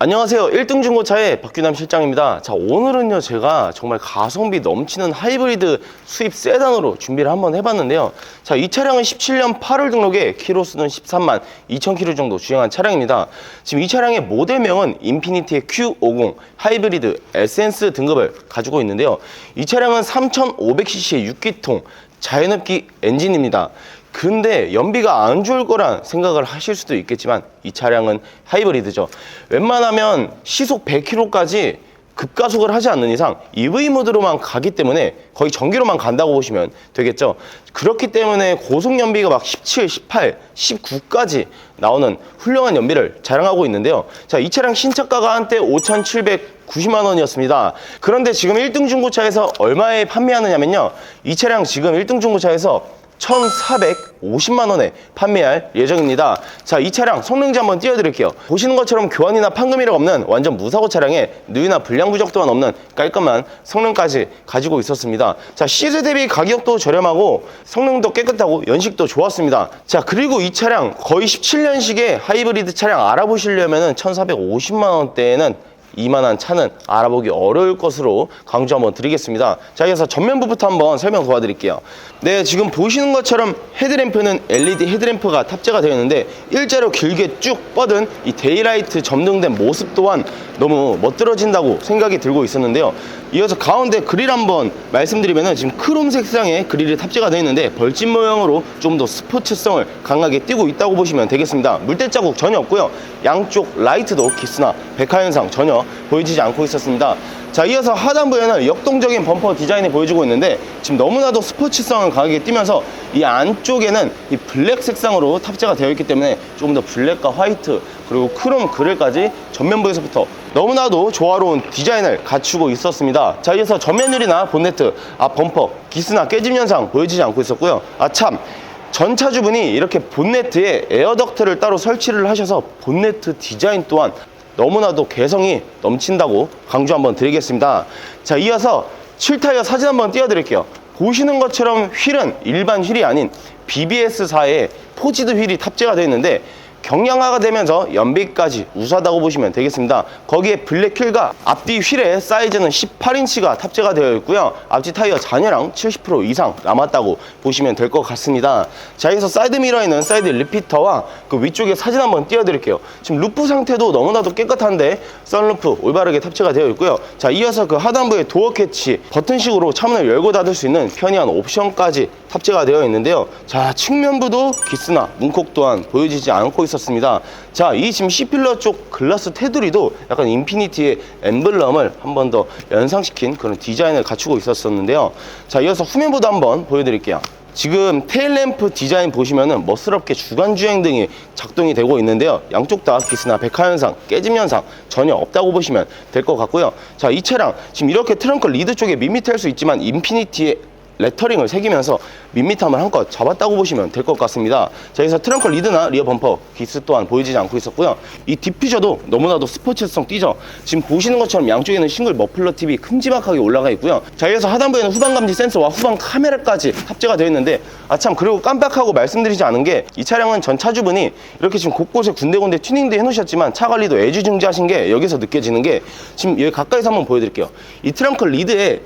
안녕하세요. 1등 중고차의 박규남 실장입니다. 자, 오늘은요, 제가 정말 가성비 넘치는 하이브리드 수입 세단으로 준비를 한번 해봤는데요. 자, 이 차량은 17년 8월 등록에 키로수는 13만 2천 킬로 정도 주행한 차량입니다. 지금 이 차량의 모델명은 인피니티의 Q50 하이브리드 에센스 등급을 가지고 있는데요. 이 차량은 3,500cc의 6기통 자연흡기 엔진입니다. 근데 연비가 안 좋을 거란 생각을 하실 수도 있겠지만 이 차량은 하이브리드죠. 웬만하면 시속 100km까지 급가속을 하지 않는 이상 EV 모드로만 가기 때문에 거의 전기로만 간다고 보시면 되겠죠. 그렇기 때문에 고속 연비가 막 17, 18, 19까지 나오는 훌륭한 연비를 자랑하고 있는데요. 자, 이 차량 신차가가 한때 5,790만 원이었습니다. 그런데 지금 1등 중고차에서 얼마에 판매하느냐면요. 이 차량 지금 1등 중고차에서 1,450만 원에 판매할 예정입니다. 자, 이 차량 성능지 한번 띄워드릴게요. 보시는 것처럼 교환이나 판금이력 없는 완전 무사고 차량에 누유나 불량 부적 또한 없는 깔끔한 성능까지 가지고 있었습니다. 자, 시세 대비 가격도 저렴하고 성능도 깨끗하고 연식도 좋았습니다. 자, 그리고 이 차량 거의 17년식의 하이브리드 차량 알아보시려면은 1,450만 원대에는 이만한 차는 알아보기 어려울 것으로 강조 한번 드리겠습니다. 자, 그래서 전면부부터 한번 설명 도와드릴게요. 네, 지금 보시는 것처럼 헤드램프는 LED 헤드램프가 탑재가 되어 있는데 일자로 길게 쭉 뻗은 이 데이라이트 점등된 모습 또한 너무 멋들어진다고 생각이 들고 있었는데요. 이어서 가운데 그릴 한번 말씀드리면은 지금 크롬 색상의 그릴이 탑재가 되어 있는데 벌집 모형으로 좀 더 스포츠성을 강하게 띄고 있다고 보시면 되겠습니다. 물때 자국 전혀 없고요. 양쪽 라이트도 기스나 백화 현상 전혀 보여지지 않고 있었습니다. 자, 이어서 하단부에는 역동적인 범퍼 디자인이 보여주고 있는데 지금 너무나도 스포츠성을 강하게 띄면서 이 안쪽에는 이 블랙 색상으로 탑재가 되어 있기 때문에 조금 더 블랙과 화이트 그리고 크롬 그릴까지 전면부에서부터 너무나도 조화로운 디자인을 갖추고 있었습니다. 자, 이어서 전면유리나 본네트, 앞 범퍼, 기스나 깨짐 현상 보여지지 않고 있었고요. 아, 참. 전 차주분이 이렇게 본네트에 에어덕트를 따로 설치를 하셔서 본네트 디자인 또한 너무나도 개성이 넘친다고 강조 한번 드리겠습니다. 자, 이어서 7타이어 사진 한번 띄워드릴게요. 보시는 것처럼 휠은 일반 휠이 아닌 BBS사의 포지드 휠이 탑재가 되어 있는데 경량화가 되면서 연비까지 우수하다고 보시면 되겠습니다. 거기에 블랙 휠과 앞뒤 휠의 사이즈는 18인치가 탑재가 되어 있고요. 앞뒤 타이어 잔여량 70% 이상 남았다고 보시면 될 것 같습니다. 자, 여기서 사이드 미러에는 사이드 리피터와 그 위쪽에 사진 한번 띄워드릴게요. 지금 루프 상태도 너무나도 깨끗한데 썬루프 올바르게 탑재가 되어 있고요. 자, 이어서 그 하단부에 도어 캐치 버튼식으로 차문을 열고 닫을 수 있는 편리한 옵션까지 탑재가 되어 있는데요. 자, 측면부도 기스나 문콕 또한 보여지지 않고 있었습니다. 자, 이 지금 C필러 쪽 글라스 테두리도 약간 인피니티의 엠블럼을 한 번 더 연상시킨 그런 디자인을 갖추고 있었었는데요. 자, 이어서 후면부도 한번 보여드릴게요. 지금 테일램프 디자인 보시면은 멋스럽게 주간 주행 등이 작동이 되고 있는데요. 양쪽 다 기스나 백화 현상, 깨짐 현상 전혀 없다고 보시면 될 것 같고요. 자, 이 차량 지금 이렇게 트렁크 리드 쪽에 밋밋할 수 있지만 인피니티의 레터링을 새기면서 밋밋함을 한껏 잡았다고 보시면 될 것 같습니다. 자, 여기서 트렁크 리드나 리어 범퍼 기스 또한 보여지지 않고 있었고요. 이 디퓨저도 너무나도 스포츠성 띄죠. 지금 보시는 것처럼 양쪽에는 싱글 머플러 TV 큼지막하게 올라가 있고요. 자, 여기서 하단부에는 후방 감지 센서와 후방 카메라까지 탑재가 되어 있는데 아 참 그리고 깜빡하고 말씀드리지 않은 게 이 차량은 전 차주분이 이렇게 지금 곳곳에 군데군데 튜닝도 해놓으셨지만 차 관리도 애지중지하신 게 여기서 느껴지는 게 지금 여기 가까이서 한번 보여드릴게요. 이 트렁크 리드에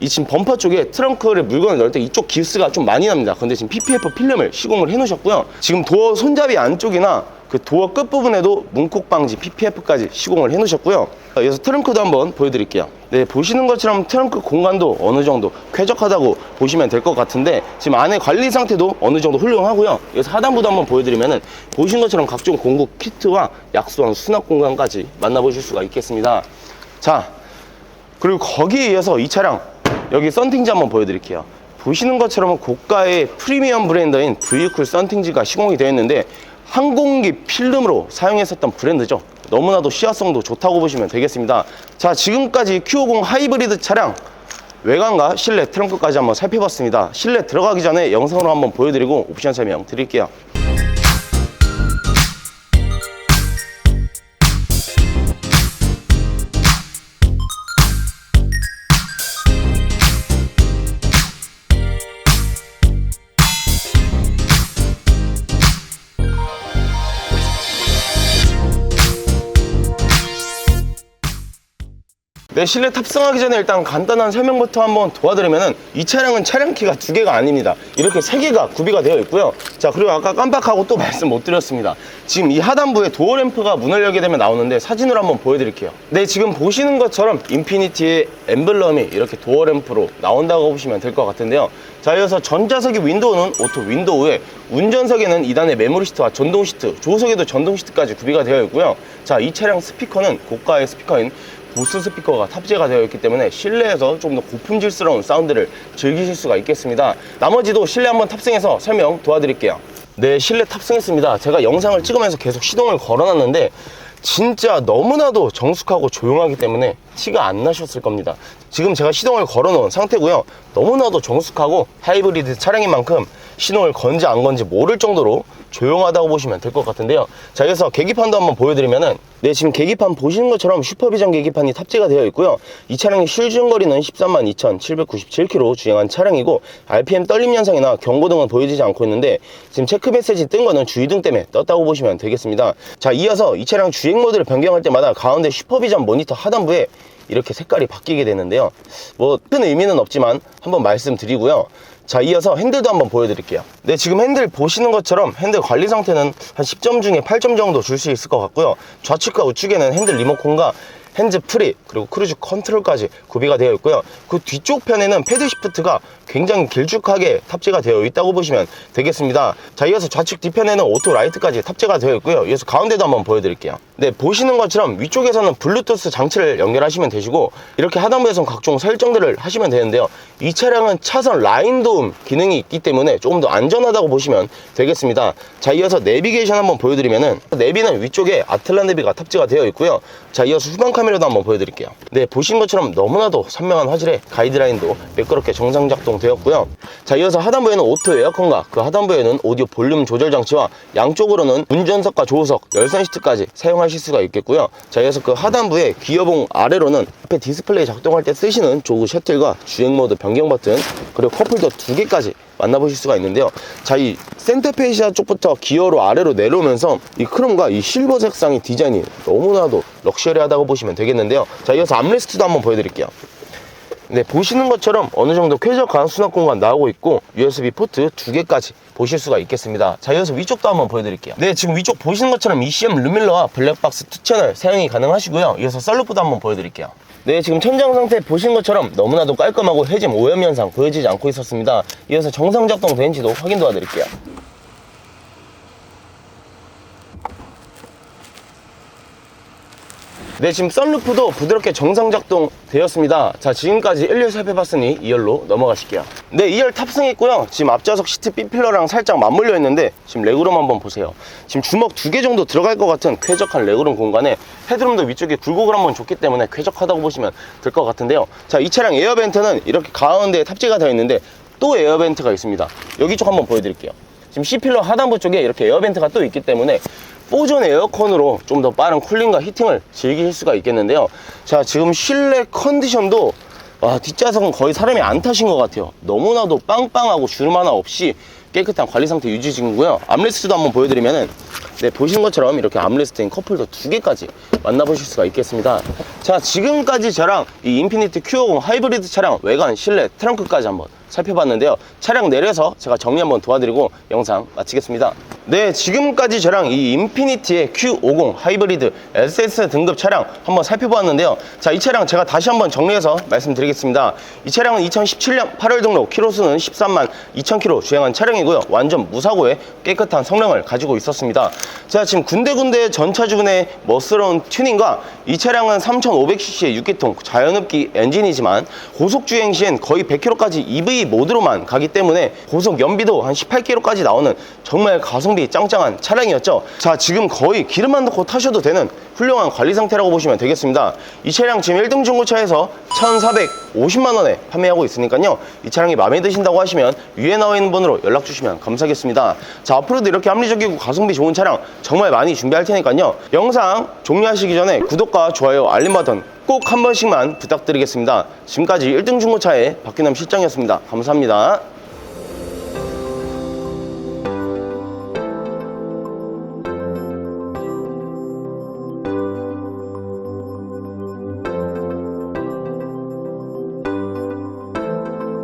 이 지금 범퍼 쪽에 트렁크를 물건을 넣을 때 이쪽 기스가 좀 많이 납니다. 근데 지금 PPF 필름을 시공을 해 놓으셨고요. 지금 도어 손잡이 안쪽이나 그 도어 끝부분에도 문콕 방지 PPF까지 시공을 해 놓으셨고요. 여기서 트렁크도 한번 보여드릴게요. 네, 보시는 것처럼 트렁크 공간도 어느 정도 쾌적하다고 보시면 될 것 같은데 지금 안에 관리 상태도 어느 정도 훌륭하고요. 여기서 하단부도 한번 보여드리면은 보신 것처럼 각종 공구 키트와 약소한 수납 공간까지 만나보실 수가 있겠습니다. 자, 그리고 거기에 이어서 이 차량 여기 썬팅지 한번 보여드릴게요. 보시는 것처럼 고가의 프리미엄 브랜드인 브이쿨 썬팅지가 시공이 되어 있는데 항공기 필름으로 사용했었던 브랜드죠. 너무나도 시야성도 좋다고 보시면 되겠습니다. 자, 지금까지 Q50 하이브리드 차량 외관과 실내 트렁크까지 한번 살펴봤습니다. 실내 들어가기 전에 영상으로 한번 보여드리고 옵션 설명 드릴게요. 네, 실내 탑승하기 전에 일단 간단한 설명부터 한번 도와드리면은 이 차량은 차량 키가 두 개가 아닙니다. 이렇게 세 개가 구비가 되어 있고요. 자, 그리고 아까 깜빡하고 또 말씀 못 드렸습니다. 지금 이 하단부에 도어 램프가 문을 열게 되면 나오는데 사진으로 한번 보여드릴게요. 네, 지금 보시는 것처럼 인피니티의 엠블럼이 이렇게 도어 램프로 나온다고 보시면 될 것 같은데요. 자, 이어서 전자석의 윈도우는 오토 윈도우에 운전석에는 2단의 메모리 시트와 전동 시트, 조석에도 전동 시트까지 구비가 되어 있고요. 자, 이 차량 스피커는 고가의 스피커인 보스 스피커가 탑재가 되어 있기 때문에 실내에서 좀 더 고품질스러운 사운드를 즐기실 수가 있겠습니다. 나머지도 실내 한번 탑승해서 설명 도와드릴게요. 네, 실내 탑승했습니다. 제가 영상을 찍으면서 계속 시동을 걸어놨는데 진짜 너무나도 정숙하고 조용하기 때문에 티가 안 나셨을 겁니다. 지금 제가 시동을 걸어 놓은 상태고요. 너무나도 정숙하고 하이브리드 차량인 만큼 시동을 건지 안 건지 모를 정도로 조용하다고 보시면 될 것 같은데요. 자, 그래서 계기판도 한번 보여드리면은 네, 지금 계기판 보시는 것처럼 슈퍼비전 계기판이 탑재가 되어 있고요. 이 차량의 실주행거리는 13만 2,797km 주행한 차량이고 RPM 떨림 현상이나 경고등은 보여지지 않고 있는데 지금 체크 메시지 뜬 거는 주의등 때문에 떴다고 보시면 되겠습니다. 자, 이어서 이 차량 주행 모드를 변경할 때마다 가운데 슈퍼비전 모니터 하단부에 이렇게 색깔이 바뀌게 되는데요. 뭐 큰 의미는 없지만 한번 말씀드리고요. 자, 이어서 핸들도 한번 보여드릴게요. 네, 지금 핸들 보시는 것처럼 핸들 관리 상태는 한 10점 중에 8점 정도 줄 수 있을 것 같고요. 좌측과 우측에는 핸들 리모컨과 핸즈 프리 그리고 크루즈 컨트롤까지 구비가 되어 있고요. 그 뒤쪽 편에는 패드 시프트가 굉장히 길쭉하게 탑재가 되어 있다고 보시면 되겠습니다. 자, 이어서 좌측 뒤편에는 오토 라이트까지 탑재가 되어 있고요. 이어서 가운데도 한번 보여드릴게요. 네, 보시는 것처럼 위쪽에서는 블루투스 장치를 연결하시면 되시고 이렇게 하단부에서는 각종 설정들을 하시면 되는데요. 이 차량은 차선 라인 도움 기능이 있기 때문에 조금 더 안전하다고 보시면 되겠습니다. 자, 이어서 내비게이션 한번 보여드리면은 내비는 위쪽에 아틀란 내비가 탑재가 되어 있고요. 자, 이어서 후방 카메라도 한번 보여드릴게요. 네, 보신 것처럼 너무나도 선명한 화질의 가이드라인도 매끄럽게 정상 작동 되었고요. 자, 이어서 하단부에는 오토 에어컨과 그 하단부에는 오디오 볼륨 조절 장치와 양쪽으로는 운전석과 조수석, 열선 시트까지 사용하실 수가 있겠고요. 자, 이어서 그 하단부에 기어봉 아래로는 앞에 디스플레이 작동할 때 쓰시는 조그 셔틀과 주행 모드 변경 버튼 그리고 컵홀더 두 개까지 만나보실 수가 있는데요. 자, 이 센터페시아 쪽부터 기어로 아래로 내려오면서 이 크롬과 이 실버 색상의 디자인이 너무나도 럭셔리하다고 보시면 되겠는데요. 자, 이어서 암레스트도 한번 보여드릴게요. 네, 보시는 것처럼 어느 정도 쾌적한 수납 공간 나오고 있고 USB 포트 두 개까지 보실 수가 있겠습니다. 자, 이어서 위쪽도 한번 보여드릴게요. 네, 지금 위쪽 보시는 것처럼 ECM 루밀러와 블랙박스 2채널 사용이 가능하시고요. 이어서 썰루프도 한번 보여드릴게요. 네, 지금 천장 상태 보신 것처럼 너무나도 깔끔하고 해짐 오염 현상 보여지지 않고 있었습니다. 이어서 정상 작동 되는지도 확인 도와드릴게요. 네, 지금 썬루프도 부드럽게 정상 작동 되었습니다. 자, 지금까지 1열 살펴봤으니 2열로 넘어가실게요. 네, 2열 탑승했고요. 지금 앞좌석 시트 B필러랑 살짝 맞물려 있는데 지금 레그룸 한번 보세요. 지금 주먹 두 개 정도 들어갈 것 같은 쾌적한 레그룸 공간에 헤드룸도 위쪽에 굴곡을 한번 줬기 때문에 쾌적하다고 보시면 될 것 같은데요. 자, 이 차량 에어벤트는 이렇게 가운데에 탑재가 되어 있는데 또 에어벤트가 있습니다. 여기 쪽 한번 보여드릴게요. 지금 C필러 하단부 쪽에 이렇게 에어벤트가 또 있기 때문에 보존 에어컨으로 좀 더 빠른 쿨링과 히팅을 즐기실 수가 있겠는데요. 자, 지금 실내 컨디션도 와, 뒷좌석은 거의 사람이 안 타신 것 같아요. 너무나도 빵빵하고 주름 하나 없이 깨끗한 관리 상태 유지 중이고요. 암레스트도 한번 보여드리면은 네, 보시는 것처럼 이렇게 암레스트인 컵홀더 두 개까지 만나보실 수가 있겠습니다. 자, 지금까지 저랑 이 인피니티 Q50 하이브리드 차량 외관, 실내, 트렁크까지 한번 살펴봤는데요. 차량 내려서 제가 정리 한번 도와드리고 영상 마치겠습니다. 네, 지금까지 저랑 이 인피니티의 Q50 하이브리드 SS 등급 차량 한번 살펴보았는데요. 자, 이 차량 제가 다시 한번 정리해서 말씀드리겠습니다. 이 차량은 2017년 8월 등록, 키로수는 13만 2천 킬로 주행한 차량이고요. 완전 무사고의 깨끗한 성능을 가지고 있었습니다. 제가 지금 군데군데 전차주군의 멋스러운 튜닝과 이 차량은 3,500cc의 6기통 자연흡기 엔진이지만 고속 주행 시엔 거의 100km까지 EV 모드로만 가기 때문에 고속 연비도 한 18km까지 나오는 정말 가성비 짱짱한 차량이었죠. 자, 지금 거의 기름만 넣고 타셔도 되는 훌륭한 관리 상태라고 보시면 되겠습니다. 이 차량 지금 1등 중고차에서 1,450만 원에 판매하고 있으니까요. 이 차량이 마음에 드신다고 하시면 위에 나와 있는 번호로 연락 주시면 감사하겠습니다. 자, 앞으로도 이렇게 합리적이고 가성비 좋은 차량 정말 많이 준비할 테니까요. 영상 종료하시기 전에 구독과 좋아요, 알림 버튼 꼭 한 번씩만 부탁드리겠습니다. 지금까지 1등 중고차의 박규남 실장이었습니다. 감사합니다.